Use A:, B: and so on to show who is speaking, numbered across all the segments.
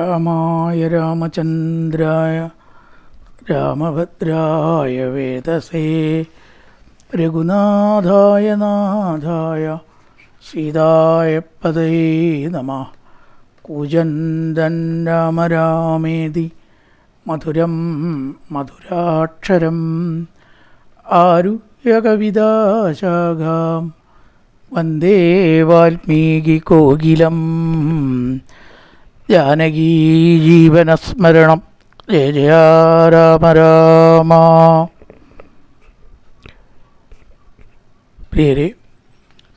A: രാമായ രാമചന്ദ്രായ രാമഭദ്രായ വേദസേ രഘുനാഥായ നാഥായ സീതായ പദേ നമ കൂജന്തൻ രാമ രാമേതി മധുരം മധുരാക്ഷരം ആരുയകവിതാശാഖാം വന്ദേ വാൽമീകികോകിലം ജാനകീ ജീവനസ്മരണം. ജയ ജയ രാമ രാമ. പ്രിയരെ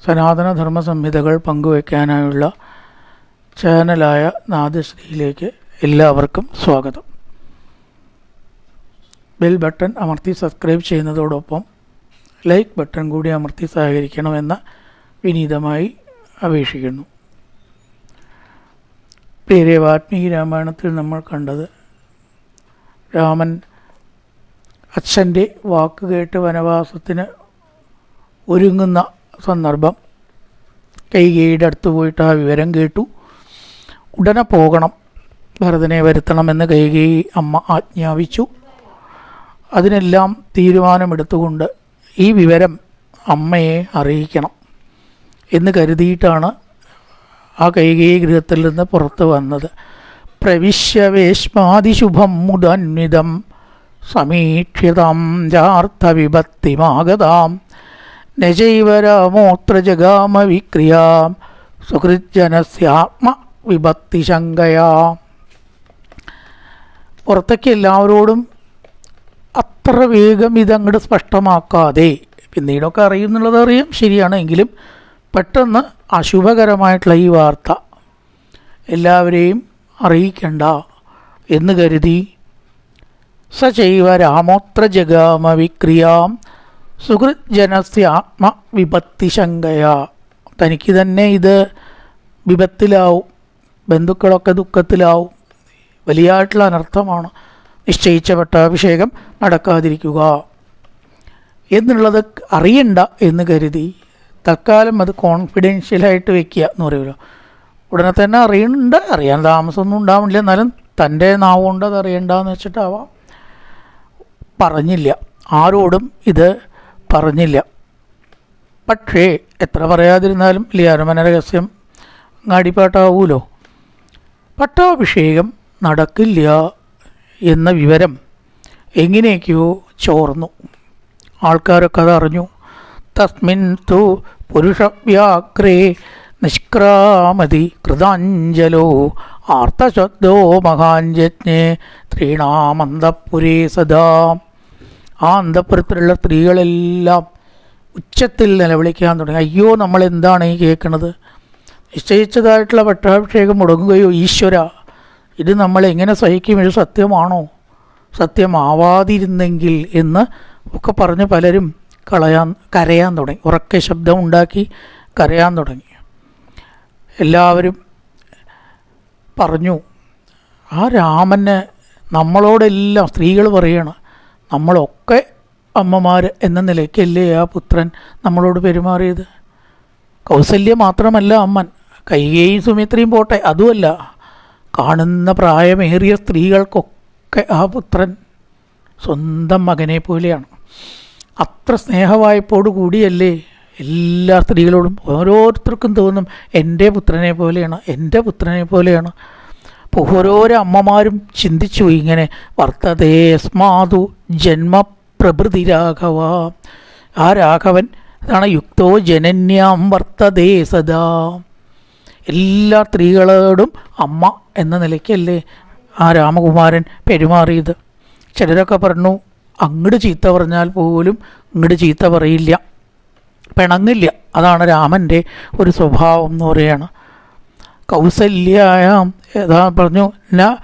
A: സനാതനധർമ്മ സംഹിതകൾ പങ്കുവയ്ക്കാനായുള്ള ചാനലായ നാദശ്രീയിലേക്ക് എല്ലാവർക്കും സ്വാഗതം. ബെൽ ബട്ടൺ അമർത്തി സബ്സ്ക്രൈബ് ചെയ്യുന്നതോടൊപ്പം ലൈക്ക് ബട്ടൺ കൂടി അമർത്തി സഹകരിക്കണമെന്ന് വിനീതമായി അപേക്ഷിക്കുന്നു. പ്രിയരെ വാൽമീകി രാമായണത്തിൽ നമ്മൾ കണ്ടത്. രാമൻ അച്ഛന്റെ വാക്ക് കേട്ട് വനവാസത്തിന് ഒരുങ്ങുന്ന സന്ദർഭം കൈകേയുടെ അടുത്ത് പോയിട്ട് ആ വിവരം കേട്ടു. ഉടനെ പോകണം ഭരതനെ വരുത്തണമെന്ന് കൈകേയി അമ്മ ആജ്ഞാപിച്ചു. അതിനെല്ലാം തീരുമാനമെടുത്തുകൊണ്ട് ഈ വിവരം അമ്മയെ അറിയിക്കണം എന്ന് കരുതിയിട്ടാണ് ആ കൈകേയി ഗൃഹത്തിൽ നിന്ന് പുറത്തു വന്നത്. പ്രവിശ്യവേശ്മാതിശുഭം മുദന്വിതം സമീക്ഷിതം ജാർത്ഥവിഭക്തിമാഗതാം. നജൈവ രാമോത്ര ജഗാമ വിക്രിയാം സുഹൃജനസ്യാത്മ വിഭക്തിശങ്കയാ പുറത്തേക്ക് എല്ലാവരോടും അത്ര വേഗം ഇതങ്ങോട്ട് സ്പഷ്ടമാക്കാതെ പിന്നീടൊക്കെ അറിയുന്നുള്ളത് അറിയാം ശരിയാണ്. എങ്കിലും പെട്ടെന്ന് അശുഭകരമായിട്ടുള്ള ഈ വാർത്ത എല്ലാവരെയും അറിയിക്കണ്ട എന്ന് കരുതി. സ ചെയ്വ രാമോത്ര ജഗാമ വിക്രിയാം സുഹൃത് ജനസ്യ ആത്മ വിപത്തിശങ്കയാ തനിക്ക് തന്നെ ഇത് വിപത്തിലാവും ബന്ധുക്കളൊക്കെ ദുഃഖത്തിലാവും. വലിയായിട്ടുള്ള അനർത്ഥമാണ് നിശ്ചയിച്ച പട്ടാഭിഷേകം നടക്കാതിരിക്കുക. എന്നുള്ളത് അറിയണ്ട എന്ന് കരുതി. തൽക്കാലം അത് കോൺഫിഡൻഷ്യലായിട്ട് വെക്കുക എന്ന് പറയുമല്ലോ. ഉടനെ തന്നെ അറിയണ്ട അറിയാൻ താമസമൊന്നും ഉണ്ടാവില്ല എന്നാലും തന്റെ നാവുകൊണ്ട് അത് അറിയണ്ടെന്ന് വെച്ചിട്ടാവാം. പറഞ്ഞില്ല. ആരോടും ഇത് പറഞ്ഞില്ല. പക്ഷേ എത്ര പറയാതിരുന്നാലും വലിയ അരമന രഹസ്യം അങ്ങാടിപ്പാട്ടാവൂലോ? പട്ടാഭിഷേകം നടക്കില്ല എന്ന വിവരം എങ്ങനെയൊക്കെയോ ചോർന്നു. ആൾക്കാരൊക്കെ അത് അറിഞ്ഞു തസ്മിൻ തു പുരുഷവ്യാഗ്രേ നിഷ്ക്രാമതി കൃതാഞ്ജലോ ആർത്തശബ്ദോ മഹാഞ്ജജ്ഞേ ത്രീണാമന്തപുരേ സദാ. ആ അന്തപുരത്തിലുള്ള സ്ത്രീകളെല്ലാം ഉച്ചത്തിൽ നിലവിളിക്കാൻ തുടങ്ങി. അയ്യോ നമ്മൾ എന്താണ് ഈ കേൾക്കുന്നത് നിശ്ചയിച്ചതായിട്ടുള്ള പട്ടാഭിഷേകം മുടങ്ങുകയോ ഈശ്വര ഇത് നമ്മൾ എങ്ങനെ സഹിക്കും? ഇത് സത്യമാണോ? സത്യമാവാതിരുന്നെങ്കിൽ എന്ന് ഒക്കെ പറഞ്ഞ് പലരും കളയാൻ കരയാൻ തുടങ്ങി. ഉറക്കെ ശബ്ദം ഉണ്ടാക്കി കരയാൻ തുടങ്ങി. എല്ലാവരും പറഞ്ഞു ആ രാമനെ നമ്മളോടെല്ലാം സ്ത്രീകൾ പറയണം നമ്മളൊക്കെ അമ്മമാർ എന്ന നിലയ്ക്കല്ലേ ആ പുത്രൻ നമ്മളോട് പെരുമാറിയത്? കൗസല്യ മാത്രമല്ല അമ്മൻ. കൈകേയും സുമിത്രയും പോട്ടെ അതുമല്ല. കാണുന്ന പ്രായമേറിയ സ്ത്രീകൾക്കൊക്കെ ആ പുത്രൻ സ്വന്തം മകനെ പോലെയാണ്. അത്ര സ്നേഹവായ്പോട് കൂടിയല്ലേ എല്ലാ സ്ത്രീകളോടും ഓരോരുത്തർക്കും തോന്നും എന്റെ പുത്രനെ പോലെയാണ് എന്റെ പുത്രനെ പോലെയാണ്. അപ്പോൾ ഓരോരോ അമ്മമാരും ചിന്തിച്ചു ഇങ്ങനെ വർത്തതേ സ്മാതു രാഘവ ആ രാഘവൻ അതാണ് യുക്തോ ജനന്യാം വർത്തതേ സദാ. എല്ലാ സ്ത്രീകളോടും അമ്മ എന്ന നിലയ്ക്കല്ലേ ആ രാമകുമാരൻ പെരുമാറിയത്. ചിലരൊക്കെ പറഞ്ഞു അങ്ങോട്ട് ചീത്ത പറഞ്ഞാൽ പോലും ഇങ്ങോട്ട് ചീത്ത പറയില്ല. പിണങ്ങില്ല. അതാണ് രാമന്റെ ഒരു സ്വഭാവം എന്ന് പറയുകയാണ് കൗസല്യായാം ഏതാ പറഞ്ഞു ന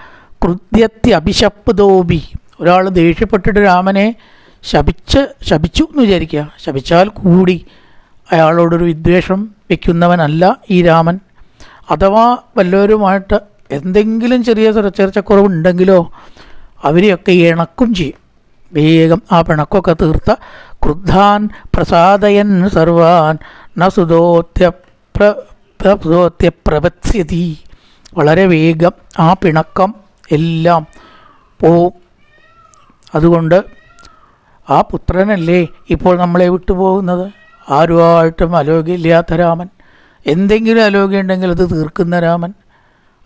A: കൃത്യത്തി അഭിശപ്തോബി ഒരാൾ ദേഷ്യപ്പെട്ടിട്ട് രാമനെ ശപിച്ച് ശപിച്ചു എന്ന് വിചാരിക്കുക. ശപിച്ചാൽ കൂടി അയാളോടൊരു വിദ്വേഷം വയ്ക്കുന്നവനല്ല ഈ രാമൻ. അഥവാ വല്ലവരുമായിട്ട് എന്തെങ്കിലും ചെറിയ ചെറിയ ഉണ്ടെങ്കിലോ അവരെയൊക്കെ ഇണക്കും ചെയ്യും. വേഗം ആ പിണക്കൊക്കെ തീർത്ത ക്രുദ്ധാൻ പ്രസാദയൻ സർവാൻ ന സുതോത്യ പ്ര സുതോത്യ വളരെ വേഗം ആ പിണക്കം എല്ലാം പോവും. അതുകൊണ്ട് ആ പുത്രനല്ലേ ഇപ്പോൾ നമ്മളെ വിട്ടുപോകുന്നത്? ആരുമായിട്ടും അലോഗ്യമില്ലാത്ത രാമൻ. എന്തെങ്കിലും അലോഗ്യം ഉണ്ടെങ്കിൽ അത് തീർക്കുന്ന രാമൻ.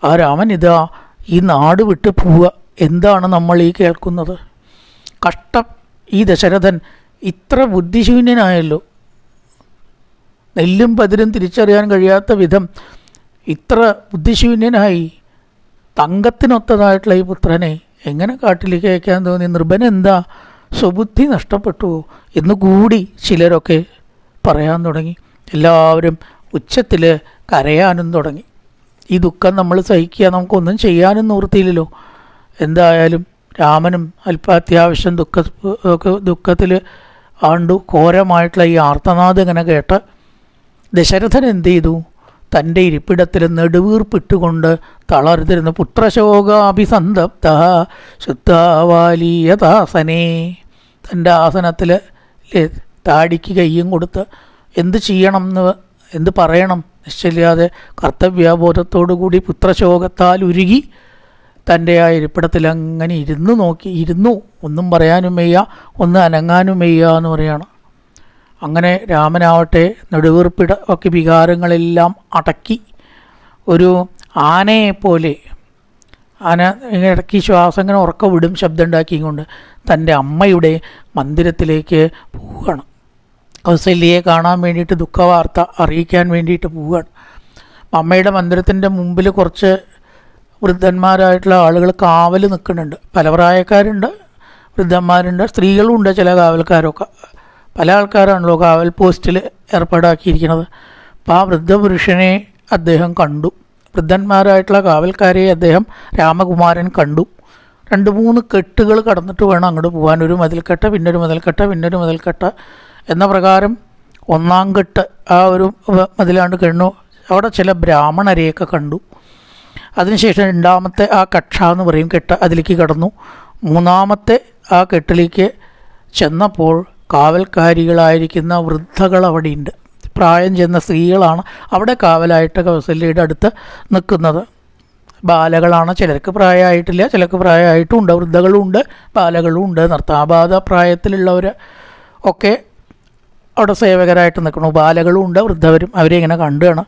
A: ആ രാമൻ ഇതാ ഈ നാട് വിട്ട് പോവുക. എന്താണ് നമ്മൾ ഈ കേൾക്കുന്നത്? കഷ്ടം. ഈ ദശരഥൻ ഇത്ര ബുദ്ധിശൂന്യനായല്ലോ. നെല്ലും പതിരും തിരിച്ചറിയാൻ കഴിയാത്ത വിധം ഇത്ര ബുദ്ധിശൂന്യനായി. തങ്കത്തിനൊത്തതായിട്ടുള്ള ഈ പുത്രനെ എങ്ങനെ കാട്ടിലേക്ക് അയക്കാൻ തോന്നി? നിർഭൻ എന്താ സ്വബുദ്ധി നഷ്ടപ്പെട്ടു എന്നുകൂടി ചിലരൊക്കെ പറയാൻ തുടങ്ങി. എല്ലാവരും ഉച്ചത്തിൽ കരയാനും തുടങ്ങി. ഈ ദുഃഖം നമ്മൾ സഹിക്കുക നമുക്കൊന്നും ചെയ്യാനും നിവൃത്തിയില്ലല്ലോ. എന്തായാലും രാമനും അല്പ അത്യാവശ്യം ദുഃഖ ദുഃഖത്തിൽ ആണ്ടു ഘോരമായിട്ടുള്ള ഈ ആർത്തനാദ് ഇങ്ങനെ കേട്ട് ദശരഥൻ എന്ത് ചെയ്തു? തന്റെ ഇരിപ്പിടത്തിൽ നെടുവീർപ്പിട്ടുകൊണ്ട് തളർന്നിരുന്ന. പുത്രശോകാഭിസന്തപ്ത ശുദ്ധാവാലീയതാസനേ തന്റെ ആസനത്തിൽ താടിക്ക് കയ്യും കൊടുത്ത് എന്ത് ചെയ്യണം എന്ന് എന്ത് പറയണം? നിശ്ചയില്ലാതെ കർത്തവ്യബോധത്തോടു കൂടി പുത്രശോകത്താൽ ഉരുകി തന്റെ ആ ഇരിപ്പിടത്തിൽ അങ്ങനെ ഇരുന്ന് നോക്കി ഇരുന്നു. ഒന്നും പറയാനും വയ്യ ഒന്ന് അനങ്ങാനും വയ്യ എന്ന് പറയുകയാണ് അങ്ങനെ രാമനാവട്ടെ നെടുവീർപ്പിട ഒക്കെ വികാരങ്ങളെല്ലാം അടക്കി ഒരു ആനയെപ്പോലെ ആന ഇങ്ങനെ ഇടയ്ക്ക് ശ്വാസം ഇങ്ങനെ ഉറക്ക വിടും ശബ്ദം ഉണ്ടാക്കിക്കൊണ്ട് തന്റെ അമ്മയുടെ മന്ദിരത്തിലേക്ക് പോവുകയാണ്. കൗസല്യയെ കാണാൻ വേണ്ടിയിട്ട് ദുഃഖവാർത്ത അറിയിക്കാൻ വേണ്ടിയിട്ട് പോവുകയാണ്. അമ്മയുടെ മന്ദിരത്തിന്റെ മുമ്പിൽ കുറച്ച് വൃദ്ധന്മാരായിട്ടുള്ള ആളുകൾ കാവൽ നിൽക്കുന്നുണ്ട്. പല പ്രായക്കാരുണ്ട് വൃദ്ധന്മാരുണ്ട് സ്ത്രീകളും ഉണ്ട് ചില കാവൽക്കാരൊക്കെ. പല ആൾക്കാരാണല്ലോ കാവൽ പോസ്റ്റിൽ ഏർപ്പാടാക്കിയിരിക്കുന്നത്. അപ്പോൾ ആ വൃദ്ധപുരുഷനെ അദ്ദേഹം കണ്ടു. വൃദ്ധന്മാരായിട്ടുള്ള കാവൽക്കാരെ അദ്ദേഹം രാമകുമാരൻ കണ്ടു. രണ്ട് മൂന്ന് കെട്ടുകൾ കടന്നിട്ട് വേണം അങ്ങോട്ട് പോകാൻ. ഒരു മതിൽക്കെട്ട് പിന്നൊരു മതിൽക്കെട്ട് പിന്നൊരു മതിൽക്കെട്ട് എന്ന പ്രകാരം ഒന്നാം കെട്ട് ആ ഒരു മതിലാണ്ട് കഴിഞ്ഞു അവിടെ ചില ബ്രാഹ്മണരെയൊക്കെ കണ്ടു. അതിനുശേഷം രണ്ടാമത്തെ ആ കക്ഷ എന്ന് പറയും കെട്ട അതിലേക്ക് കടന്നു. മൂന്നാമത്തെ ആ കെട്ടിലേക്ക് ചെന്നപ്പോൾ കാവൽക്കാരികളായിരിക്കുന്ന വൃദ്ധകൾ അവിടെയുണ്ട്. പ്രായം ചെന്ന സ്ത്രീകളാണ് അവിടെ കാവലായിട്ട് കൗസല്യയുടെ അടുത്ത് നിൽക്കുന്നത്. ബാലകളാണ്. ചിലർക്ക് പ്രായമായിട്ടില്ല ചിലർക്ക് പ്രായമായിട്ടും ഉണ്ട് വൃദ്ധകളും ഉണ്ട് ബാലകളും ഉണ്ട് നർത്താബാധ പ്രായത്തിലുള്ളവർ ഒക്കെ അവിടെ സേവകരായിട്ട് നിൽക്കണു ബാലകളും ഉണ്ട് വൃദ്ധവരും. അവരെ ഇങ്ങനെ കണ്ടുകയാണ്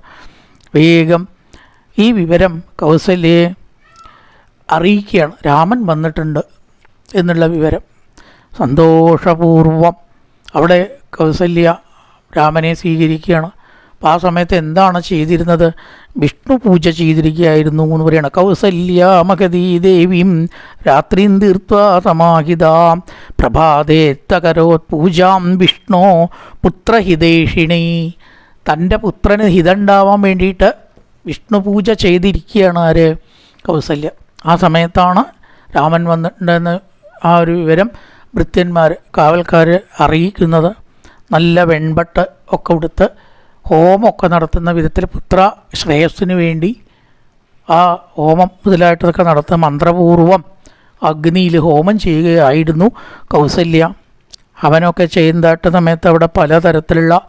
A: വേഗം ഈ വിവരം കൗസല്യയെ അറിയിക്കുകയാണ്. രാമൻ വന്നിട്ടുണ്ട് എന്നുള്ള വിവരം. സന്തോഷപൂർവം അവിടെ കൗസല്യ രാമനെ സ്വീകരിക്കുകയാണ്. അപ്പോൾ ആ സമയത്ത് എന്താണ് ചെയ്തിരുന്നത്? വിഷ്ണു പൂജ ചെയ്തിരിക്കുകയായിരുന്നു എന്ന് പറയുന്നത് കൗസല്യ മഹതീ ദേവീം രാത്രിയും തീർത്ത സമാഹിതാം പ്രഭാതേ തകരോത് പൂജാം വിഷ്ണു പുത്രഹിതേഷിണി. തന്റെ പുത്രന് ഹിതണ്ടാവാൻ വേണ്ടിയിട്ട് വിഷ്ണു പൂജ ചെയ്തിരിക്കുകയാണ് ആര്? കൗസല്യ. ആ സമയത്താണ് രാമൻ വന്നിട്ടുണ്ടെന്ന് ആ ഒരു വിവരം ഭൃത്യന്മാർ കാവൽക്കാർ അറിയിക്കുന്നത്. നല്ല വെൺപട്ട് ഒക്കെ ഉടുത്ത് ഹോമമൊക്കെ നടത്തുന്ന വിധത്തിൽ പുത്ര ശ്രേയസ്സിന് വേണ്ടി ആ ഹോമം മുതലായിട്ടൊക്കെ നടത്തുന്ന മന്ത്രപൂർവം അഗ്നിയിൽ ഹോമം ചെയ്യുകയായിരുന്നു കൗസല്യ. അവനൊക്കെ ചെയ്യുന്നതായിട്ട് സമയത്ത് അവിടെ പലതരത്തിലുള്ള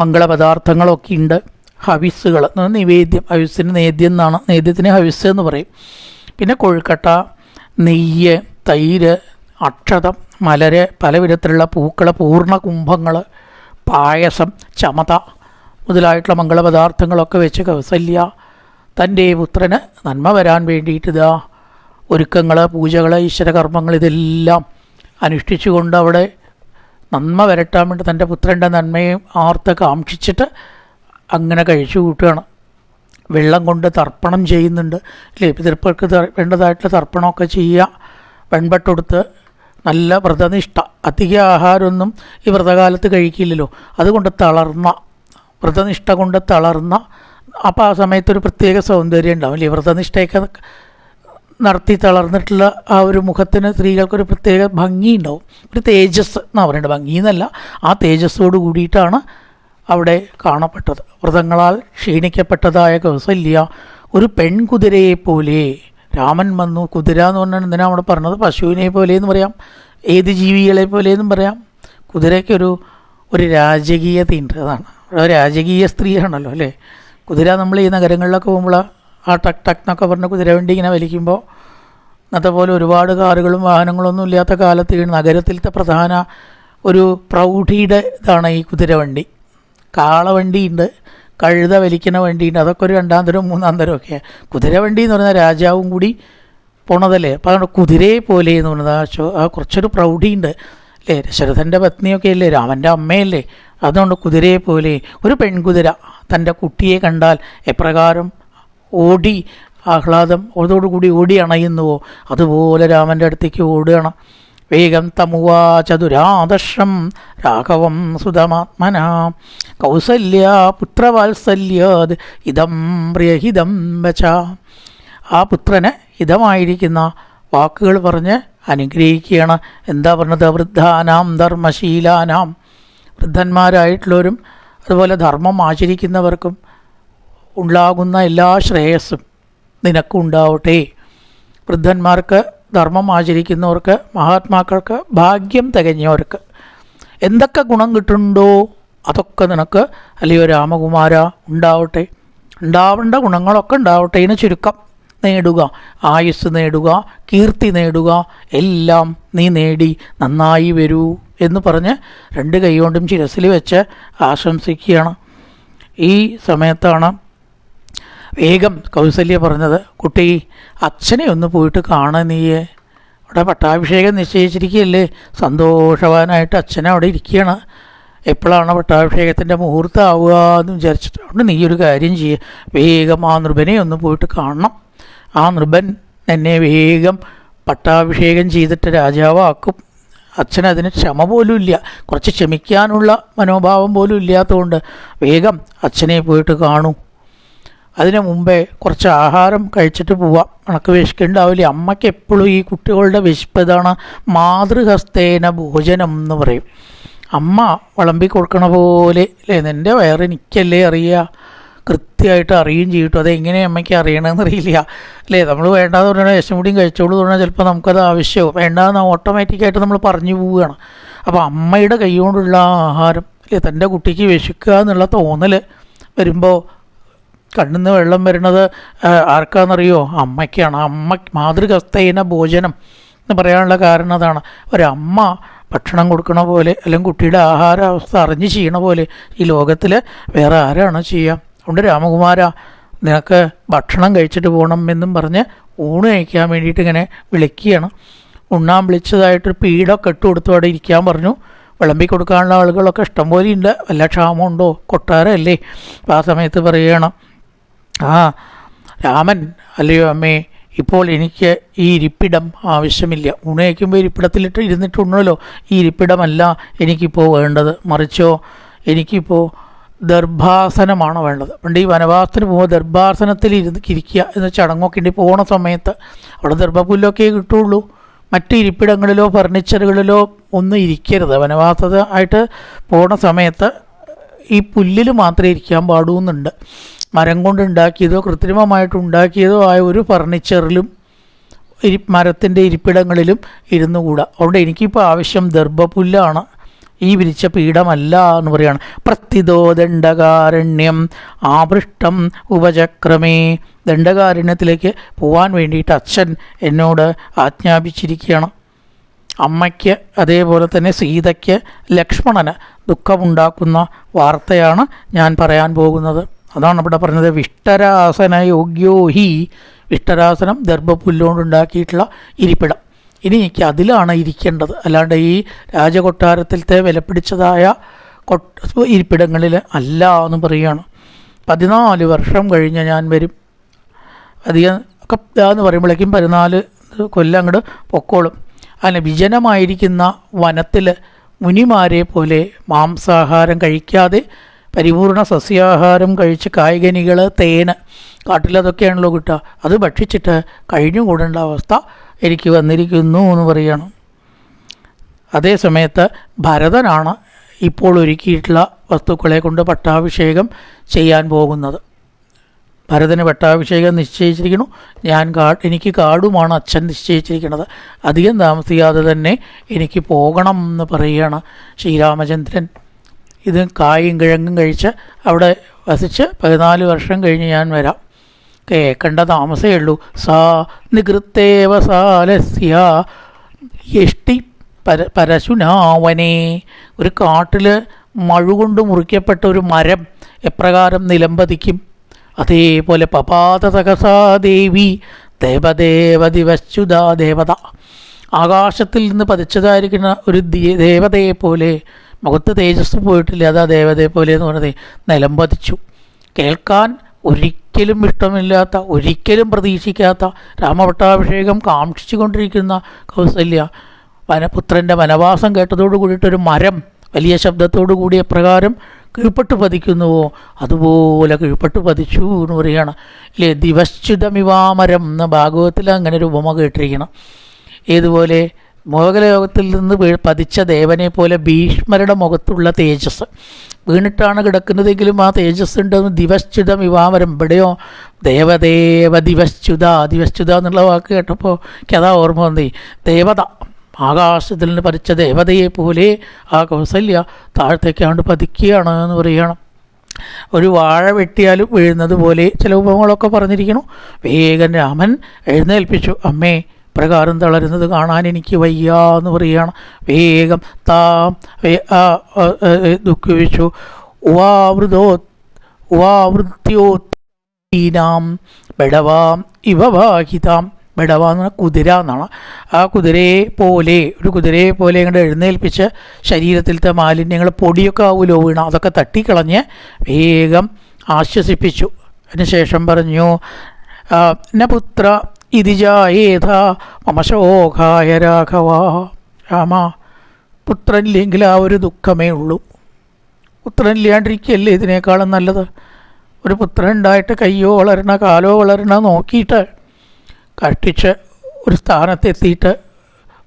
A: മംഗളപദാർത്ഥങ്ങളൊക്കെ ഉണ്ട്. ഹവിസ്സുകൾ നിവേദ്യം. ഹവിസ്സിന് നേദ്യം എന്നാണ്. നേദ്യത്തിന് ഹവിസ് എന്ന് പറയും. പിന്നെ കൊഴുക്കട്ട നെയ്യ് തൈര് അക്ഷതം മലര് പല വിധത്തിലുള്ള പൂക്കൾ പൂർണ കുംഭങ്ങൾ പായസം ചമത മുതലായിട്ടുള്ള മംഗളപദാർത്ഥങ്ങളൊക്കെ വെച്ച് കൗസല്യ തന്റെ പുത്രന് നന്മ വരാൻ വേണ്ടിയിട്ട് ഇതാ ഒരുക്കങ്ങൾ പൂജകൾ ഈശ്വരകർമ്മങ്ങൾ ഇതെല്ലാം അനുഷ്ഠിച്ചുകൊണ്ട് അവിടെ നന്മ വരട്ടാൻ വേണ്ടി തന്റെ പുത്രന്റെ നന്മയും ആർത്ത് കാക്ഷിച്ചിട്ട് അങ്ങനെ കഴിച്ചു കൂട്ടുകയാണ്. വെള്ളം കൊണ്ട് തർപ്പണം ചെയ്യുന്നുണ്ട്. അല്ലേ? പിതൃപ്പൾക്ക് തർ- വേണ്ടതായിട്ടുള്ള തർപ്പണമൊക്കെ ചെയ്യുക. വെൺപെട്ടൊടുത്ത് നല്ല വ്രതനിഷ്ഠ. അധിക ആഹാരമൊന്നും ഈ വ്രതകാലത്ത് കഴിക്കില്ലല്ലോ. അതുകൊണ്ട് തളർന്ന. വ്രതനിഷ്ഠ കൊണ്ട് തളർന്ന. അപ്പോൾ ആ സമയത്തൊരു പ്രത്യേക സൗന്ദര്യം ഉണ്ടാവും. അല്ലേ? വ്രതനിഷ്ഠയൊക്കെ നടത്തി തളർന്നിട്ടുള്ള ആ ഒരു മുഖത്തിന് സ്ത്രീകൾക്കൊരു പ്രത്യേക ഭംഗി ഉണ്ടാവും. ഒരു തേജസ് എന്നാണ് പറയേണ്ടത്. ഭംഗി എന്നല്ല. ആ തേജസ്സോട് കൂടിയിട്ടാണ് അവിടെ കാണപ്പെട്ടത്. വ്രതങ്ങളാൽ ക്ഷീണിക്കപ്പെട്ടതായ കൗസല്യ ഒരു പെൺകുതിരയെ പോലെ രാമൻ വന്നു. കുതിര എന്ന് പറഞ്ഞാൽ എന്തിനാണ് അവിടെ പറഞ്ഞത്? പശുവിനെ പോലെ എന്ന് പറയാം. ഏത് ജീവികളെ പോലെ എന്നും പറയാം. കുതിരയ്ക്കൊരു ഒരു രാജകീയതയുണ്ട്. അതാണ്. രാജകീയ സ്ത്രീയാണല്ലോ അല്ലേ? കുതിര നമ്മൾ ഈ നഗരങ്ങളിലൊക്കെ പോകുമ്പോൾ ആ ടക് ടക് എന്നൊക്കെ പറഞ്ഞ് കുതിരവണ്ടി ഇങ്ങനെ വലിക്കുമ്പോൾ ഇന്നത്തെ പോലെ ഒരുപാട് കാറുകളും വാഹനങ്ങളൊന്നും ഇല്ലാത്ത കാലത്ത് ഈ നഗരത്തിലത്തെ പ്രധാന ഒരു പ്രൗഢിയുടെ ഇതാണ് ഈ കുതിരവണ്ടി കാളവണ്ടിയുണ്ട് കഴുത വലിക്കുന്ന വണ്ടിയുണ്ട് അതൊക്കെ ഒരു രണ്ടാം തരം മൂന്നാം തരം ഒക്കെ. കുതിരവണ്ടി എന്ന് പറയുന്ന രാജാവും കൂടി പോണതല്ലേ? അപ്പോൾ അതുകൊണ്ട് കുതിരയെ പോലെ എന്ന് പറയുന്നത് ആ ചോ ആ കുറച്ചൊരു പ്രൗഢിയുണ്ട് അല്ലേ? ദശരഥന്റെ പത്നിയൊക്കെ അല്ലേ? രാമന്റെ അമ്മയല്ലേ? അതുകൊണ്ട് കുതിരയെ പോലെ ഒരു പെൺകുതിര തന്റെ കുട്ടിയെ കണ്ടാൽ എപ്രകാരം ഓടി ആഹ്ലാദം ഓടോടുകൂടി ഓടി അണയുന്നുവോ? അതുപോലെ രാമന്റെ അടുത്തേക്ക് ഓടുകയാണ്. വേഗം തമുവാച ദുരാദർശം രാഘവം സുതമാത്മന. കൗസല്യ പുത്രവാത്സല്യാത് ഇതം പ്രിയഹിതം വച്ച ആ പുത്രന് ഹിതമായിരിക്കുന്ന വാക്കുകൾ പറഞ്ഞ് അനുഗ്രഹിക്കുകയാണ്. എന്താ പറഞ്ഞത്? വൃദ്ധാനാം ധർമ്മശീലാനാം. വൃദ്ധന്മാരായിട്ടുള്ളവരും അതുപോലെ ധർമ്മം ആചരിക്കുന്നവർക്കും ഉണ്ടാകുന്ന എല്ലാ ശ്രേയസ്സും നിനക്കുണ്ടാവട്ടെ. വൃദ്ധന്മാർക്ക് ധർമ്മം ആചരിക്കുന്നവർക്ക് മഹാത്മാക്കൾക്ക് ഭാഗ്യം തികഞ്ഞവർക്ക് എന്തൊക്കെ ഗുണം കിട്ടുന്നുണ്ടോ അതൊക്കെ നിനക്ക് അല്ലയോ രാമകുമാര ഉണ്ടാവട്ടെ. ഉണ്ടാവേണ്ട ഗുണങ്ങളൊക്കെ ഉണ്ടാവട്ടെ ഇതിന് ചുരുക്കം നേടുക. ആയുസ് നേടുക കീർത്തി നേടുക എല്ലാം നീ നേടി നന്നായി വരൂ എന്ന് പറഞ്ഞ് രണ്ട് കൈ കൊണ്ടും ശിരസിൽ വെച്ച് ആശംസിക്കുകയാണ്. ഈ സമയത്താണ് വേഗം കൗസല്യ പറഞ്ഞത് കുട്ടി അച്ഛനെ ഒന്ന് പോയിട്ട് കാണ നീയെ. അവിടെ പട്ടാഭിഷേകം നിശ്ചയിച്ചിരിക്കുകയല്ലേ? സന്തോഷവാനായിട്ട് അച്ഛൻ അവിടെ ഇരിക്കുകയാണ്. എപ്പോഴാണ് പട്ടാഭിഷേകത്തിന്റെ മുഹൂർത്തമാവുക എന്ന് വിചാരിച്ചിട്ടുണ്ട് നീ ഒരു കാര്യം ചെയ്യുക വേഗം ആ നൃപനെ ഒന്ന് പോയിട്ട് കാണണം. ആ നൃപൻ എന്നെ വേഗം പട്ടാഭിഷേകം ചെയ്തിട്ട് രാജാവാക്കും. അച്ഛനതിന് ക്ഷമ പോലും ഇല്ല. കുറച്ച് ക്ഷമിക്കാനുള്ള മനോഭാവം പോലും ഇല്ലാത്തതുകൊണ്ട് വേഗം അച്ഛനെ പോയിട്ട് കാണൂ. അതിന് മുമ്പേ കുറച്ച് ആഹാരം കഴിച്ചിട്ട് പോവാം. കണക്ക് വിശക്കുണ്ടാവില്ല. അമ്മയ്ക്ക് എപ്പോഴും ഈ കുട്ടികളുടെ വിശപ്പ് ഇതാണ് മാതൃഹസ്തേന ഭോജനം എന്ന് പറയും. അമ്മ വിളമ്പി കൊടുക്കണ പോലെ അല്ലേ? നിന്റെ വയറെനിക്കല്ലേ അറിയുക കൃത്യമായിട്ട് അറിയുകയും ചെയ്യട്ടോ അതെങ്ങനെ അമ്മയ്ക്ക് അറിയണമെന്ന് അറിയില്ല. അല്ലേ? നമ്മൾ വേണ്ടാന്ന് പറഞ്ഞാൽ വിഷം കൂടിയും കഴിച്ചോളൂ എന്ന് പറഞ്ഞാൽ ചിലപ്പോൾ നമുക്കത് ആവശ്യവും വേണ്ടാന്ന് ഓട്ടോമാറ്റിക്കായിട്ട് നമ്മൾ പറഞ്ഞു പോവുകയാണ്. അപ്പോൾ അമ്മയുടെ കൈ കൊണ്ടുള്ള ആഹാരം അല്ലേ? തന്റെ കുട്ടിക്ക് വിശക്കുക എന്നുള്ള തോന്നൽ വരുമ്പോൾ കണ്ണിൽ നിന്ന് വെള്ളം വരുന്നത് ആർക്കാണെന്നറിയോ അമ്മയ്ക്കാണ്. അമ്മ മാതൃകസ്തേന ഭോജനം എന്ന് പറയാനുള്ള കാരണം അതാണ്. ഒരമ്മ ഭക്ഷണം കൊടുക്കണ പോലെ അല്ലെങ്കിൽ കുട്ടിയുടെ ആഹാരാവസ്ഥ അറിഞ്ഞ് ചെയ്യണ പോലെ ഈ ലോകത്തിൽ വേറെ ആരാണ് ചെയ്യുക അതുകൊണ്ട് രാമകുമാര നിനക്ക് ഭക്ഷണം കഴിച്ചിട്ട് പോകണം എന്നും പറഞ്ഞ് ഊണ് കഴിക്കാൻ വേണ്ടിയിട്ട് ഇങ്ങനെ വിളിക്കുകയാണ്. ഉണ്ണാൻ വിളിച്ചതായിട്ടൊരു പീഡൊക്കെ ഇട്ട് കൊടുത്തു അവിടെ ഇരിക്കാൻ പറഞ്ഞു. വിളമ്പി കൊടുക്കാനുള്ള ആളുകളൊക്കെ ഇഷ്ടംപോലെ ഉണ്ട് വല്ല ക്ഷാമമുണ്ടോ? കൊട്ടാരമല്ലേ? അപ്പോൾ ആ സമയത്ത് പറയുകയാണ് ആ രാമൻ അല്ലയോ അമ്മേ ഇപ്പോൾ എനിക്ക് ഈ ഇരിപ്പിടം ആവശ്യമില്ല. ഊണ് കഴിക്കുമ്പോൾ ഇരിപ്പിടത്തിലിട്ട് ഇരുന്നിട്ടുണ്ടല്ലോ. ഈ ഇരിപ്പിടമല്ല എനിക്കിപ്പോൾ വേണ്ടത്. മറിച്ചോ എനിക്കിപ്പോൾ ദർഭാസനമാണ് വേണ്ടത്? പണ്ട് ഈ വനവാസത്തിന് പോകുമ്പോൾ ദർഭാസനത്തിൽ ഇരുന്ന് ഇരിക്കുക എന്ന ചടങ്ങൊക്കെ ഉണ്ട്. പോണ സമയത്ത് അവിടെ ദർഭപുല്ലൊക്കെ കിട്ടുള്ളൂ. മറ്റ് ഇരിപ്പിടങ്ങളിലോ ഫർണിച്ചറുകളിലോ ഒന്നും ഇരിക്കരുത്. വനവാസത ആയിട്ട് പോണ സമയത്ത് ഈ പുല്ലിൽ മാത്രമേ ഇരിക്കാൻ പാടൂന്നുണ്ട്. മരം കൊണ്ട് ഉണ്ടാക്കിയതോ കൃത്രിമമായിട്ട് ഉണ്ടാക്കിയതോ ആയ ഒരു ഫർണിച്ചറിലും ഇരി മരത്തിന്റെ ഇരിപ്പിടങ്ങളിലും ഇരുന്നു കൂടാ. അതുകൊണ്ട് എനിക്കിപ്പോൾ ആവശ്യം ദർഭപുല്ലാണ്. ഈ വിരിച്ച പീഠമല്ല എന്ന് പറയാണ്. പ്രത്യതോ ദണ്ഡകാരണ്യം ആപൃഷ്ടം ഉപചക്രമേ. ദണ്ഡകാരണ്യത്തിലേക്ക് പോകാൻ വേണ്ടിയിട്ട് അച്ഛൻ എന്നോട് ആജ്ഞാപിച്ചിരിക്കുകയാണ്. അമ്മയ്ക്ക് അതേപോലെ തന്നെ സീതയ്ക്ക് ലക്ഷ്മണന് ദുഃഖമുണ്ടാക്കുന്ന വാർത്തയാണ് ഞാൻ പറയാൻ പോകുന്നത്. അതാണ് ഇവിടെ പറഞ്ഞത്. വിഷ്ടരാസന യോഗ്യോ ഹി. വിഷ്ടരാസനം ദർഭപുല്ലോണ്ടുണ്ടാക്കിയിട്ടുള്ള ഇരിപ്പിടം. ഇനി എനിക്ക് അതിലാണ് ഇരിക്കേണ്ടത്. അല്ലാണ്ട് ഈ രാജകൊട്ടാരത്തിലത്തെ വിലപിടിച്ചതായ ഇരിപ്പിടങ്ങളിൽ അല്ല എന്ന് പറയുകയാണ്. പതിനാല് വർഷം കഴിഞ്ഞ് ഞാൻ വരും. അധികം ഒക്കെ എന്ന് പറയുമ്പോഴേക്കും പതിനാല് കൊല്ലം അങ്ങോട്ട് പൊക്കോളും. അങ്ങനെ വിജനമായിരിക്കുന്ന വനത്തിൽ മുനിമാരെ പോലെ മാംസാഹാരം കഴിക്കാതെ പരിപൂർണ സസ്യാഹാരം കഴിച്ച് കായികനികൾ തേന്. കാട്ടിലതൊക്കെയാണല്ലോ കിട്ടുക. അത് ഭക്ഷിച്ചിട്ട് കഴിഞ്ഞുകൂടേണ്ട അവസ്ഥ എനിക്ക് വന്നിരിക്കുന്നു എന്ന് പറയണം. അതേ സമയത്ത് ഭരതനാണ് ഇപ്പോൾ ഒരുക്കിയിട്ടുള്ള വസ്തുക്കളെ കൊണ്ട് പട്ടാഭിഷേകം ചെയ്യാൻ പോകുന്നത്. ഭരതന് പട്ടാഭിഷേകം നിശ്ചയിച്ചിരിക്കുന്നു. ഞാൻ കാ എനിക്ക് കാടുമാണ് അച്ഛൻ നിശ്ചയിച്ചിരിക്കുന്നത്. അധികം താമസിയാതെ തന്നെ എനിക്ക് പോകണം എന്ന് പറയുകയാണ് ശ്രീരാമചന്ദ്രൻ. ഇത് കായും കിഴങ്ങും കഴിച്ച് അവിടെ വസിച്ച് പതിനാല് വർഷം കഴിഞ്ഞ് ഞാൻ വരാം. കേൾക്കേണ്ട താമസേ ഉള്ളൂ. സാ നികൃത്തേവസാലസ്യ യഷ്ടി പര പരശുനാവനെ. ഒരു കാട്ടിൽ മഴുകൊണ്ട് മുറിക്കപ്പെട്ട ഒരു മരം എപ്രകാരം നിലംപതിക്കും? അതേപോലെ പപാതതകസാ ദേവി ദേവദേവ ദിവശുതാ ദേവത. ആകാശത്തിൽ നിന്ന് പതിച്ചതായിരിക്കുന്ന ഒരു ദേവതയെ പോലെ മുഖത്ത് തേജസ് പോയിട്ടില്ല. അതാ ദേവതയെ പോലെ എന്ന് പറഞ്ഞത്. നിലം പതിച്ചു കേൾക്കാൻ ഒരിക്കലും ഇഷ്ടമില്ലാത്ത ഒരിക്കലും പ്രതീക്ഷിക്കാത്ത രാമപട്ടാഭിഷേകം കാക്ഷിച്ചു കൊണ്ടിരിക്കുന്ന കൗസല്യ വനപുത്രന്റെ വനവാസം കേട്ടതോടു കൂടിയിട്ടൊരു മരം വലിയ ശബ്ദത്തോടു കൂടിയ പ്രകാരം കീഴ്പ്പെട്ട് പതിക്കുന്നുവോ? അതുപോലെ കീഴ്പ്പെട്ട് പതിച്ചു എന്ന് പറയുകയാണ്. ഇല്ലേ ദിവശ്ചിതമിവാമരം എന്ന ഭാഗവത്തിൽ അങ്ങനെ ഒരു ഉപമ കേട്ടിരിക്കണം. ഏതുപോലെ? മോഹലോകത്തിൽ നിന്ന് പതിച്ച ദേവനെ പോലെ ഭീഷ്മരുടെ മുഖത്തുള്ള തേജസ്. വീണിട്ടാണ് കിടക്കുന്നതെങ്കിലും ആ തേജസ് ഉണ്ടെന്ന് ദിവശ്ചുതം ഇവാമരം ഇവിടെയോ ദേവദേവ ദിവശ്ചുത ദിവശ്ചുത എന്നുള്ള വാക്ക് കേട്ടപ്പോൾ എനിക്കതാ ഓർമ്മ വന്നേ. ദേവത. ആകാശത്തിൽ നിന്ന് പതിച്ച ദേവതയെ പോലെ ആ കൗസല്യ താഴത്തേക്കാണ്ട് പതിക്കുകയാണ് എന്ന് പറയണം. ഒരു വാഴ വെട്ടിയാലും വീഴുന്നത് പോലെ ചില ഉപമകളൊക്കെ പറഞ്ഞിരിക്കണു വേഗൻ രാമൻ എഴുന്നേൽപ്പിച്ചു. അമ്മേ പ്രകാരം തളരുന്നത് കാണാൻ എനിക്ക് വയ്യ എന്ന് പറയുകയാണ്. വേഗം താം ദുഃഖിച്ചു ഉവാവൃതോ ഉവാവൃത്യോത്തീനാം ബെടവാം ഇവ വാഹിതാം എന്ന് പറഞ്ഞാൽ കുതിര എന്നാണ്. ആ കുതിരയെ പോലെ ഒരു കുതിരയെ പോലെ ഇങ്ങോട്ട് എഴുന്നേൽപ്പിച്ച് ശരീരത്തിലത്തെ മാലിന്യങ്ങൾ പൊടിയൊക്കെ ആവുമല്ലോ വീണ അതൊക്കെ തട്ടിക്കളഞ്ഞ് വേഗം ആശ്വസിപ്പിച്ചു. അതിനുശേഷം പറഞ്ഞു ആ, ന ജായേധ മമ ശോകായ രാഘവ. രാമ പുത്രനില്ലെങ്കിൽ ആ ഒരു ദുഃഖമേ ഉള്ളൂ. പുത്രനില്ലാണ്ടിരിക്കുകയല്ലേ ഇതിനേക്കാളും നല്ലത്? ഒരു പുത്രൻ ഉണ്ടായിട്ട് കയ്യോ വളരണ കാലോ വളരണ നോക്കിയിട്ട് കഷ്ടിച്ച് ഒരു സ്ഥാനത്തെത്തിയിട്ട്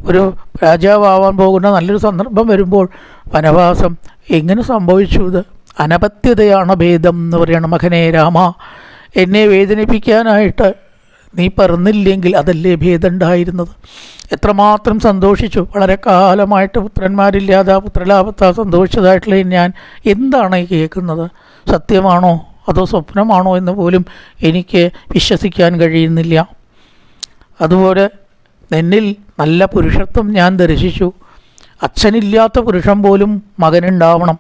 A: ഒരു രാജാവാൻ പോകുന്ന നല്ലൊരു സന്ദർഭം വരുമ്പോൾ വനവാസം എങ്ങനെ സംഭവിച്ചു ഇത്? അനപത്യതയാണ് ഭേദം എന്ന് പറയണം മകനെ രാമ. എന്നെ വേദനിപ്പിക്കാനായിട്ട് നീ പറന്നില്ലെങ്കിൽ അതല്ലേ ഭേദമുണ്ടായിരുന്നത്? എത്രമാത്രം സന്തോഷിച്ചു. വളരെ കാലമായിട്ട് പുത്രന്മാരില്ലാതെ പുത്രലാഭത്താ സന്തോഷിച്ചതായിട്ടുള്ള ഞാൻ എന്താണ് കേൾക്കുന്നത്? സത്യമാണോ? അതോ സ്വപ്നമാണോ എന്ന് പോലും എനിക്ക് വിശ്വസിക്കാൻ കഴിയുന്നില്ല. അതുപോലെ എന്നിൽ നല്ല പുരുഷത്വം ഞാൻ ദർശിച്ചു. അച്ഛനില്ലാത്ത പുരുഷൻ പോലും മകനുണ്ടാവണം.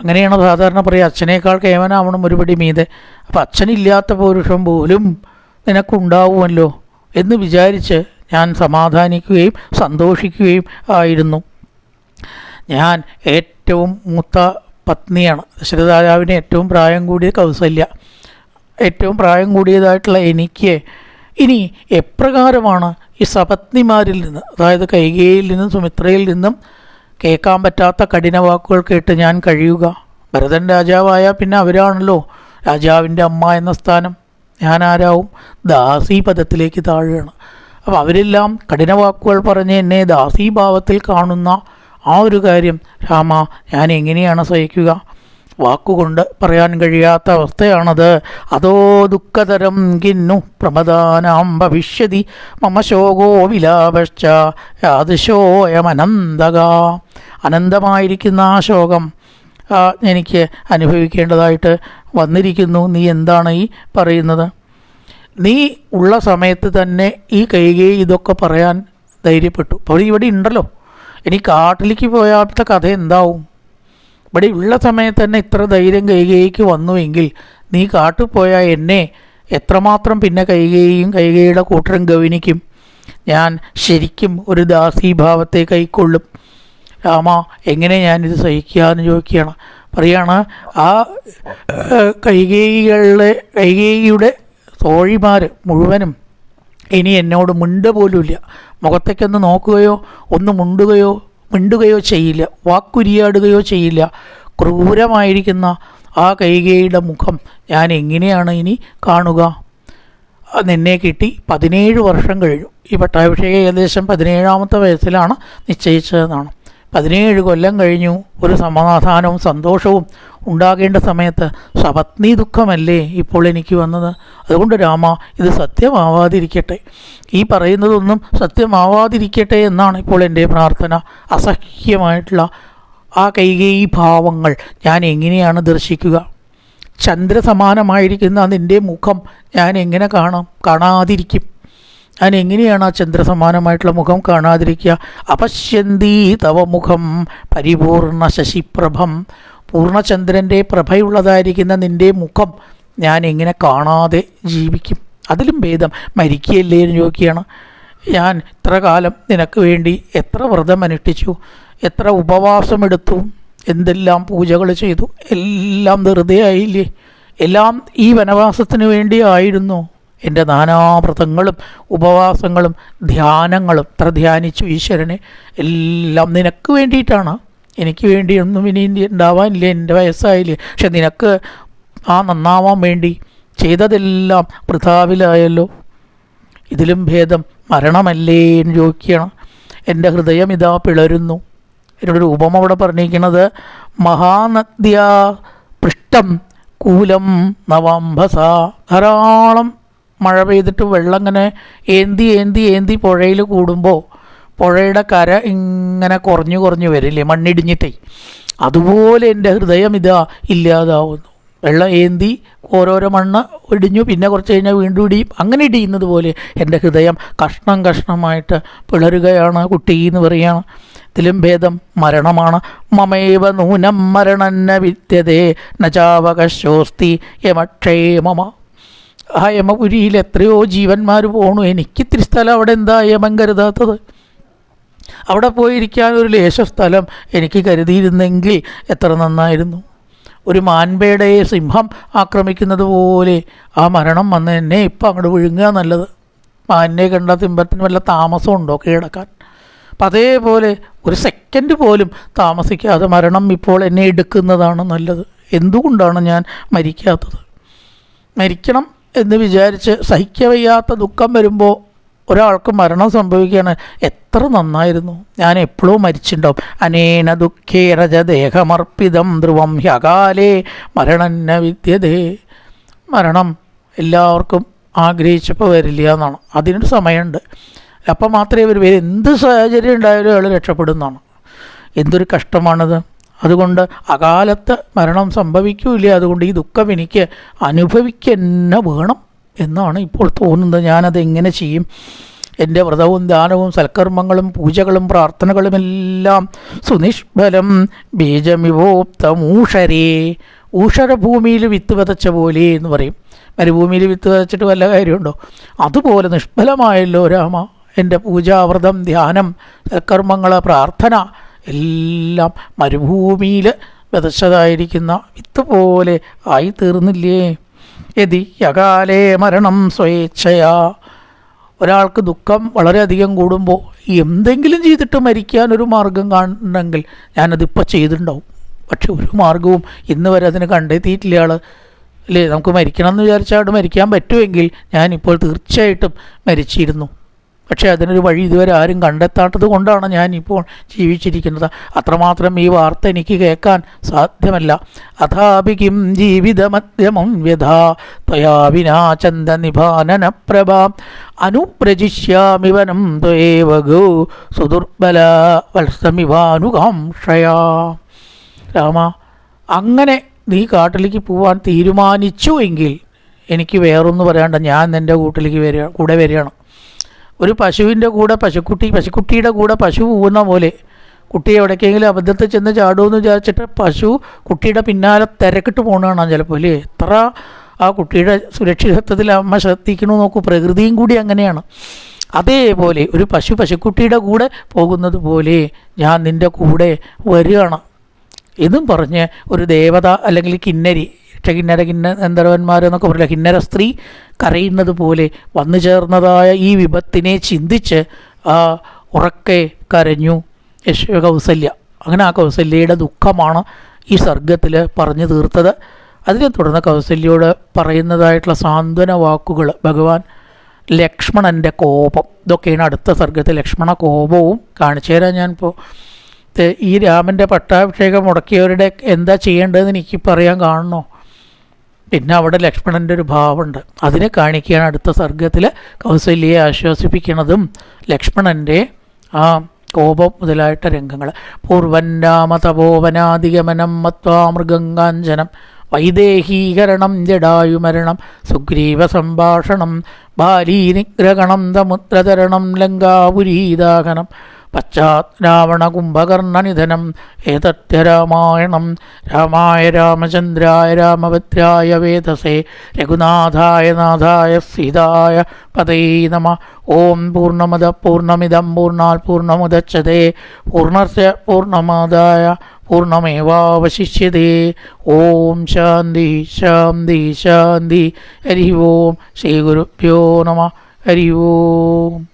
A: അങ്ങനെയാണ് സാധാരണ പറയുക അച്ഛനേക്കാൾ കേവനാവണം ഒരുപടി മീതെ. അപ്പം അച്ഛനില്ലാത്ത പുരുഷൻ പോലും നിനക്കുണ്ടാവുമല്ലോ എന്ന് വിചാരിച്ച് ഞാൻ സമാധാനിക്കുകയും സന്തോഷിക്കുകയും ആയിരുന്നു. ഞാൻ ഏറ്റവും മൂത്ത പത്നിയാണ്. ദശരഥരാജാവിന് ഏറ്റവും പ്രായം കൂടിയ കൗസല്യ. ഏറ്റവും പ്രായം കൂടിയതായിട്ടുള്ള എനിക്ക് ഇനി എപ്രകാരമാണ് ഈ സപത്നിമാരിൽ നിന്ന് അതായത് കൈകേയിൽ നിന്നും സുമിത്രയിൽ നിന്നും കേൾക്കാൻ പറ്റാത്ത കഠിന വാക്കുകൾ കേട്ട് ഞാൻ കഴിയുക? ഭരതൻ രാജാവായ പിന്നെ അവരാണല്ലോ രാജാവിന്റെ അമ്മ എന്ന സ്ഥാനം. ഞാൻ ആരാവും ദാസി പദത്തിലേക്ക് താഴുകയാണ് അപ്പോൾ അവരെല്ലാം കഠിന വാക്കുകൾ പറഞ്ഞ് എന്നെ ദാസീഭാവത്തിൽ കാണുന്ന ആ ഒരു കാര്യം രാമ ഞാൻ എങ്ങനെയാണ് സഹിക്കുക? വാക്കുകൊണ്ട് പറയാൻ കഴിയാത്ത അവസ്ഥയാണത്. അതോ ദുഃഖതരം കിന്നു പ്രമദാനാം ഭവിഷ്യതി മമ ശോകോ വിലാപശ്ച യാദശോയമനന്തക അനന്തമായിരിക്കുന്ന ആ ശോകം എനിക്ക് അനുഭവിക്കേണ്ടതായിട്ട് വന്നിരിക്കുന്നു. നീ എന്താണ് ഈ പറയുന്നത്? നീ ഉള്ള സമയത്ത് തന്നെ ഈ കൈകൈ ഇതൊക്കെ പറയാൻ ധൈര്യപ്പെട്ടു. അപ്പോൾ ഇവിടെ ഉണ്ടല്ലോ. ഇനി കാട്ടിലേക്ക് പോയാത്ത കഥ എന്താവും? ഇവിടെ ഉള്ള സമയത്ത് തന്നെ ഇത്ര ധൈര്യം കൈകൈക്ക് വന്നുവെങ്കിൽ നീ കാട്ടിൽ പോയാൽ എന്നെ എത്രമാത്രം പിന്നെ കൈകൈയും കൈകൈയുടെ കൂട്ടരും ഗവനിക്കും ഞാൻ ശരിക്കും ഒരു ദാസീഭാവത്തെ കൈക്കൊള്ളും. രാമ എങ്ങനെ ഞാനിത് സഹിക്കുക എന്ന് ചോദിക്കുകയാണ്. പറയാണ് ആ ഏഹ്, കൈകേയികളുടെ കൈകേയിയുടെ തോഴിമാർ മുഴുവനും ഇനി എന്നോട് മിണ്ട പോലുമില്ല. മുഖത്തേക്കൊന്ന് നോക്കുകയോ ഒന്ന് മുണ്ടുകയോ മിണ്ടുകയോ ചെയ്യില്ല. വാക്കുരിയാടുകയോ ചെയ്യില്ല. ക്രൂരമായിരിക്കുന്ന ആ കൈകേയിയുടെ മുഖം ഞാൻ എങ്ങനെയാണ് ഇനി കാണുക? നിന്നെ കിട്ടി പതിനേഴ് വർഷം കഴിഞ്ഞു. ഈ പട്ടാഭിഷേകം ഏകദേശം പതിനേഴാമത്തെ വയസ്സിലാണ് നിശ്ചയിച്ചതെന്നാണ്. പതിനേഴ് കൊല്ലം കഴിഞ്ഞു. ഒരു സമാധാനവും സന്തോഷവും ഉണ്ടാകേണ്ട സമയത്ത് സപത്നി ദുഃഖമല്ലേ ഇപ്പോൾ എനിക്ക് വന്നത്? അതുകൊണ്ട് രാമ ഇത് സത്യമാവാതിരിക്കട്ടെ. ഈ പറയുന്നതൊന്നും സത്യമാവാതിരിക്കട്ടെ എന്നാണ് ഇപ്പോൾ എന്റെ പ്രാർത്ഥന. അസഹ്യമായിട്ടുള്ള ആ കൈകേയി ഭാവങ്ങൾ ഞാൻ എങ്ങനെയാണ് ദർശിക്കുക? ചന്ദ്രസമാനമായിരിക്കുന്ന നിന്റെ മുഖം ഞാൻ എങ്ങനെ കാണാം? കാണാതിരിക്കും. ഞാൻ എങ്ങനെയാണ് ആ ചന്ദ്രസമാനമായിട്ടുള്ള മുഖം കാണാതിരിക്കുക? അപശ്യന്തി തവ മുഖം പരിപൂർണ ശശിപ്രഭം. പൂർണചന്ദ്രന്റെ പ്രഭയുള്ളതായിരിക്കുന്ന നിന്റെ മുഖം ഞാൻ എങ്ങനെ കാണാതെ ജീവിക്കും? അതിലും ഭേദം മരിക്കുകയല്ലേ എന്ന് ചോദിക്കുകയാണ്. ഞാൻ ഇത്ര കാലം നിനക്ക് വേണ്ടി എത്ര വ്രതം അനുഷ്ഠിച്ചു? എത്ര ഉപവാസമെടുത്തു എന്തെല്ലാം പൂജകൾ ചെയ്തു? എല്ലാം വെറുതെ ആയില്ലേ? എല്ലാം ഈ വനവാസത്തിന് വേണ്ടി ആയിരുന്നു. എന്റെ നാനാവ്രതങ്ങളും ഉപവാസങ്ങളും ധ്യാനങ്ങളും ഇത്ര ധ്യാനിച്ചു ഈശ്വരനെ. എല്ലാം നിനക്ക് വേണ്ടിയിട്ടാണ്. എനിക്ക് വേണ്ടിയൊന്നും ഇനി ഉണ്ടാവാനില്ല. എന്റെ വയസ്സായില്ലേ. പക്ഷെ നിനക്ക് ആ നന്നാവാൻ വേണ്ടി ചെയ്തതെല്ലാം വൃഥാവിലായല്ലോ ഇതിലും ഭേദം മരണമല്ലേ എന്ന് ചോദിക്കുകയാണ് എന്റെ ഹൃദയം ഇതാ പിളരുന്നു. എന്നോടൊരു ഉപമ അവിടെ പറഞ്ഞിരിക്കുന്നത് മഹാനദ്യ പൃഷ്ടം കൂലം നവാംഭസ ധാരാളം മഴ പെയ്തിട്ട് വെള്ളം ഇങ്ങനെ ഏന്തി ഏന്തി ഏന്തി പുഴയിൽ കൂടുമ്പോൾ പുഴയുടെ കര ഇങ്ങനെ കുറഞ്ഞു കുറഞ്ഞു വരില്ലേ മണ്ണിടിഞ്ഞിട്ടേ. അതുപോലെ എന്റെ ഹൃദയം ഇതാ ഇല്ലാതാവുന്നു. വെള്ളം ഏന്തി ഓരോരോ മണ്ണ് ഇടിഞ്ഞു പിന്നെ കുറച്ച് കഴിഞ്ഞാൽ വീണ്ടും ഇടിയും. അങ്ങനെ ഇടിയുന്നത് പോലെ എന്റെ ഹൃദയം കഷ്ണം കഷ്ണമായിട്ട് പിളരുകയാണ് കുട്ടി എന്ന് പറയുകയാണ് ഇതിലും ഭേദം മരണമാണ്. മമേവ നൂനം മരണന്ന വിദ്യതേ നചാവകശോസ്തി യമക്ഷേമമ ആ യമപുരിയിൽ എത്രയോ ജീവന്മാർ പോണു. എനിക്കിത്തിരി സ്ഥലം അവിടെ എന്താ യമം കരുതാത്തത്? അവിടെ പോയിരിക്കാൻ ഒരു ലേശ സ്ഥലം എനിക്ക് കരുതിയിരുന്നെങ്കിൽ എത്ര നന്നായിരുന്നു. ഒരു മാൻപേടയെ സിംഹം ആക്രമിക്കുന്നത് പോലെ ആ മരണം വന്ന് എന്നെ ഇപ്പം അങ്ങോട്ട് വിഴുങ്ങുക നല്ലത്. മാനിനെ കണ്ട സിംഹത്തിന് വല്ല താമസം ഉണ്ടോ കീഴടക്കാൻ? അപ്പം അതേപോലെ ഒരു സെക്കൻഡ് പോലും താമസിക്കാതെ മരണം ഇപ്പോൾ എന്നെ എടുക്കുന്നതാണ് നല്ലത്. എന്തുകൊണ്ടാണ് ഞാൻ മരിക്കാത്തത്? മരിക്കണം എന്ന് വിചാരിച്ച് സഹിക്കവയ്യാത്ത ദുഃഖം വരുമ്പോൾ ഒരാൾക്ക് മരണം സംഭവിക്കുകയാണ്. എത്ര നന്നായിരുന്നു. ഞാൻ എപ്പോഴും മരിച്ചിട്ടുണ്ടാവും. അനേന ദുഃഖേരജ ദേഹമർപ്പിതം ധ്രുവം ഹ്യകാലേ മരണന്ന വിദ്യതേ. മരണം എല്ലാവർക്കും ആഗ്രഹിച്ചപ്പോൾ വരില്ല എന്നാണ്. അതിനൊരു സമയമുണ്ട്. അപ്പം മാത്രമേ ഇവർ പേര് എന്ത് സാഹചര്യം ഉണ്ടായാലും അയാൾ രക്ഷപ്പെടുന്നതാണ്. എന്തൊരു കഷ്ടമാണത്. അതുകൊണ്ട് അകാലത്ത് മരണം സംഭവിക്കൂല അതുകൊണ്ട് ഈ ദുഃഖം എനിക്ക് അനുഭവിക്കന്നെ വേണം എന്നാണ് ഇപ്പോൾ തോന്നുന്നത്. ഞാനത് എങ്ങനെ ചെയ്യും? എന്റെ വ്രതവും ദാനവും സൽക്കർമ്മങ്ങളും പൂജകളും പ്രാർത്ഥനകളുമെല്ലാം സുനിഷ്ഫലം ബീജമിവോപ്തമൂഷരേ ഊഷരഭൂമിയിൽ വിത്ത് വിതച്ച പോലെ എന്ന് പറയും. മരുഭൂമിയിൽ വിത്ത് വിതച്ചിട്ട് വല്ല കാര്യമുണ്ടോ? അതുപോലെ നിഷ്ഫലമായല്ലോ രാമ. എന്റെ പൂജാവ്രതം ധ്യാനം സൽക്കർമ്മങ്ങൾ പ്രാർത്ഥന എല്ലാം മരുഭൂമിയിൽ വിതച്ചതായിരിക്കുന്ന വിത്ത് പോലെ ആയിത്തീർന്നില്ലേ? യതി യകാലേ മരണം സ്വേച്ഛയാ. ഒരാൾക്ക് ദുഃഖം വളരെയധികം കൂടുമ്പോൾ എന്തെങ്കിലും ചെയ്തിട്ട് മരിക്കാൻ ഒരു മാർഗം കാണണമെങ്കിൽ ഞാനതിപ്പോൾ ചെയ്തിട്ടുണ്ടാവും. പക്ഷെ ഒരു മാർഗവും ഇന്ന് വരെ അതിന് കണ്ടെത്തിയിട്ടില്ല ആൾ അല്ലേ? നമുക്ക് മരിക്കണം എന്ന് വിചാരിച്ചാൽ മരിക്കാൻ പറ്റുമെങ്കിൽ ഞാനിപ്പോൾ തീർച്ചയായിട്ടും മരിച്ചിരുന്നു. പക്ഷേ അതിനൊരു വഴി ഇതുവരെ ആരും കണ്ടെത്താത്തത് കൊണ്ടാണ് ഞാൻ ഇപ്പോൾ ജീവിച്ചിരിക്കുന്നത്. അത്രമാത്രം ഈ വാർത്ത എനിക്ക് കേൾക്കാൻ സാധ്യമല്ല. അഥാപിക്കും ജീവിതമധ്യമം വ്യഥാ ത്വയാ വിനാചന്ദ നിഭാനന പ്രഭ അനുപ്രജിഷ്യാമിവനം ത്വേവ ഗോ സുദുർബല വത്സമിവാനുകാംക്ഷയാ രാമ അങ്ങനെ നീ കാട്ടിലേക്ക് പോവാൻ തീരുമാനിച്ചു എങ്കിൽ എനിക്ക് വേറൊന്നും പറയാണ്ട്. ഞാൻ നിന്റെ കൂട്ടിലേക്ക് വരിക കൂടെ വരികയാണ്. ഒരു പശുവിന്റെ കൂടെ പശുക്കുട്ടി പശുക്കുട്ടിയുടെ കൂടെ പശു പോകുന്ന പോലെ കുട്ടി എവിടേക്കെങ്കിലും അബദ്ധത്തിൽ ചെന്ന് ചാടുമെന്ന് വിചാരിച്ചിട്ട് പശു കുട്ടിയുടെ പിന്നാലെ തിരക്കിട്ട് പോകണതാണ് ചിലപ്പോൾ അല്ലേ? എത്ര ആ കുട്ടിയുടെ സുരക്ഷിതത്വത്തിൽ അമ്മ ശ്രദ്ധിക്കണു നോക്കൂ പ്രകൃതിയും കൂടി അങ്ങനെയാണ്. അതേപോലെ ഒരു പശു പശുക്കുട്ടിയുടെ കൂടെ പോകുന്നത് പോലെ ഞാൻ നിന്റെ കൂടെ വരികയാണ്. ഇതും പറഞ്ഞ് ഒരു ദേവത അല്ലെങ്കിൽ കിന്നരി കിന്നര കിന്ന ഗന്ധർവന്മാരെന്നൊക്കെ പറയില്ല കിന്നര സ്ത്രീ കരയുന്നത് പോലെ വന്നു ചേർന്നതായ ഈ വിപത്തിനെ ചിന്തിച്ച് ആ ഉറക്കെ കരഞ്ഞു യശോ കൗസല്യ. അങ്ങനെ ആ കൗസല്യയുടെ ദുഃഖമാണ് ഈ സർഗത്തിൽ പറഞ്ഞു തീർത്തത്. അതിനെ തുടർന്ന് കൗസല്യയോട് പറയുന്നതായിട്ടുള്ള സാന്ത്വന വാക്കുകൾ ഭഗവാൻ ലക്ഷ്മണന്റെ കോപം. ഇതൊക്കെയാണ് അടുത്ത സർഗത്തിൽ ലക്ഷ്മണ കോപവും കാണിച്ചു തരാൻ ഞാനിപ്പോൾ ഈ രാമന്റെ പട്ടാഭിഷേകം മുടക്കിയവരുടെ എന്താ ചെയ്യേണ്ടതെന്ന് എനിക്ക് പറയാൻ കാണണോ പിന്നെ അവിടെ ലക്ഷ്മണന്റെ ഒരു ഭാവമുണ്ട്. അതിനെ കാണിക്കുകയാണ് അടുത്ത സർഗത്തിൽ കൗസല്യയെ ആശ്വസിപ്പിക്കുന്നതും ലക്ഷ്മണന്റെ ആ കോപം മുതലായിട്ട രംഗങ്ങൾ പൂർവൻ രാമ തപോവനാധിഗമനം മത്വാ വൈദേഹീകരണം ജഡായുമരണം സുഗ്രീവ സംഭാഷണം. ബാലീനിഗ്രഹണം തമുദ്രതരണം ലങ്കാപുരീദാഹനം. പശ്ചാത് രാവണ കുംഭകർണനിധനം ഏതത്യ രാമായണം രാമായ രാമചന്ദ്രായ രാമഭദ്രായ വേദസേ രഘുനാഥായ നാഥായ സീതായ പതേ നമ. ഓം പൂർണമത പൂർണമിതം പൂർണാൽ പൂർണമുദച്ഛതേ പൂർണസ്യ പൂർണമാതായ പൂർണമേവാവശിഷ്യതേ ഓം ശാന്തി ശാന്തി ശാന്തി. ഹരി ഓം. ശ്രീ ഗുരുഭ്യോ നമ. ഹരി ഓം.